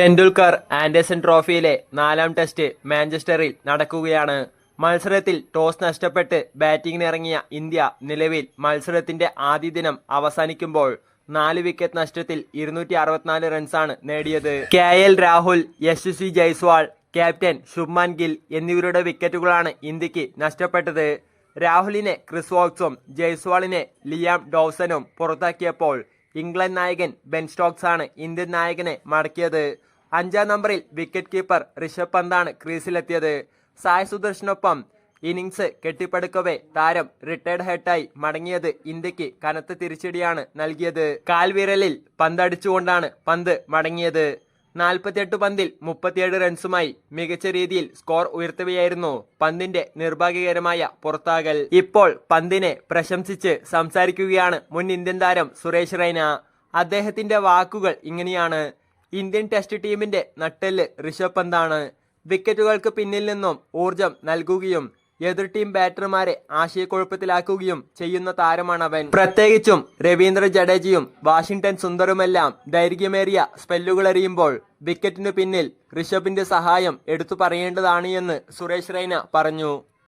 Tendulkar Anderson ട്രോഫിയിലെ നാലാം test മാഞ്ചസ്റ്ററിൽ നടക്കുകയാണ്. മത്സരത്തിൽ ടോസ് നഷ്ടപ്പെട്ട് ബാറ്റിംഗിനിറങ്ങിയ ഇന്ത്യ നിലവിൽ മത്സരത്തിന്റെ ആദ്യ ദിനം അവസാനിക്കുമ്പോൾ നാല് വിക്കറ്റ് നഷ്ടത്തിൽ ഇരുന്നൂറ്റി അറുപത്തിനാല് റൺസാണ് നേടിയത്. K L Rahul Yashasvi Jaiswal captain Shubman Gill എന്നിവരുടെ വിക്കറ്റുകളാണ് ഇന്ത്യയ്ക്ക് നഷ്ടപ്പെട്ടത്. രാഹുലിനെ ക്രിസ് വോക്സും ജയ്സ്വാളിനെ ലിയാം ഡോസനും പുറത്താക്കിയപ്പോൾ ഇംഗ്ലണ്ട് നായകൻ ബെൻ സ്റ്റോക്സ് ആണ് ഇന്ത്യൻ നായകനെ മടക്കിയത്. അഞ്ചാം നമ്പറിൽ വിക്കറ്റ് കീപ്പർ ഋഷഭ് പന്താണ് ക്രീസിലെത്തിയത്. സായ് സുദർശനൊപ്പം ഇന്നിങ്സ് കെട്ടിപ്പടുക്കവേ താരം റിട്ടയർഡ് ഹെഡായി മടങ്ങിയത് ഇന്ത്യയ്ക്ക് കനത്ത തിരിച്ചടിയാണ് നൽകിയത്. കാൽവിരലിൽ പന്തടിച്ചുകൊണ്ടാണ് പന്ത് മടങ്ങിയത്. നാൽപ്പത്തിയെട്ട് പന്തിൽ മുപ്പത്തിയേഴ് റൺസുമായി മികച്ച രീതിയിൽ സ്കോർ ഉയർത്തുകയായിരുന്നു പന്തിന്റെ നിർഭാഗ്യകരമായ പുറത്താകൽ. ഇപ്പോൾ പന്തിനെ പ്രശംസിച്ച് സംസാരിക്കുകയാണ് മുൻ ഇന്ത്യൻ താരം സുരേഷ് റൈന. അദ്ദേഹത്തിന്റെ വാക്കുകൾ ഇങ്ങനെയാണ്. ഇന്ത്യൻ ടെസ്റ്റ് ടീമിന്റെ നട്ടെല്ല് ഋഷഭ് പന്താണ്. വിക്കറ്റുകൾക്ക് പിന്നിൽ നിന്നും ഊർജം നൽകുകയും എതിർ ടീം ബാറ്റർമാരെ ആശയക്കുഴപ്പത്തിലാക്കുകയും ചെയ്യുന്ന താരമാണ് അവൻ പ്രത്യേകിച്ചും രവീന്ദ്ര ജഡേജയും വാഷിംഗ്ടൺ സുന്ദറുമെല്ലാം ദൈർഘ്യമേറിയ സ്പെല്ലുകൾ എറിയുമ്പോൾ വിക്കറ്റിനു പിന്നിൽ ഋഷഭിന്റെ സഹായം എടുത്തു പറയേണ്ടതാണ് എന്ന് സുരേഷ് റൈന പറഞ്ഞു.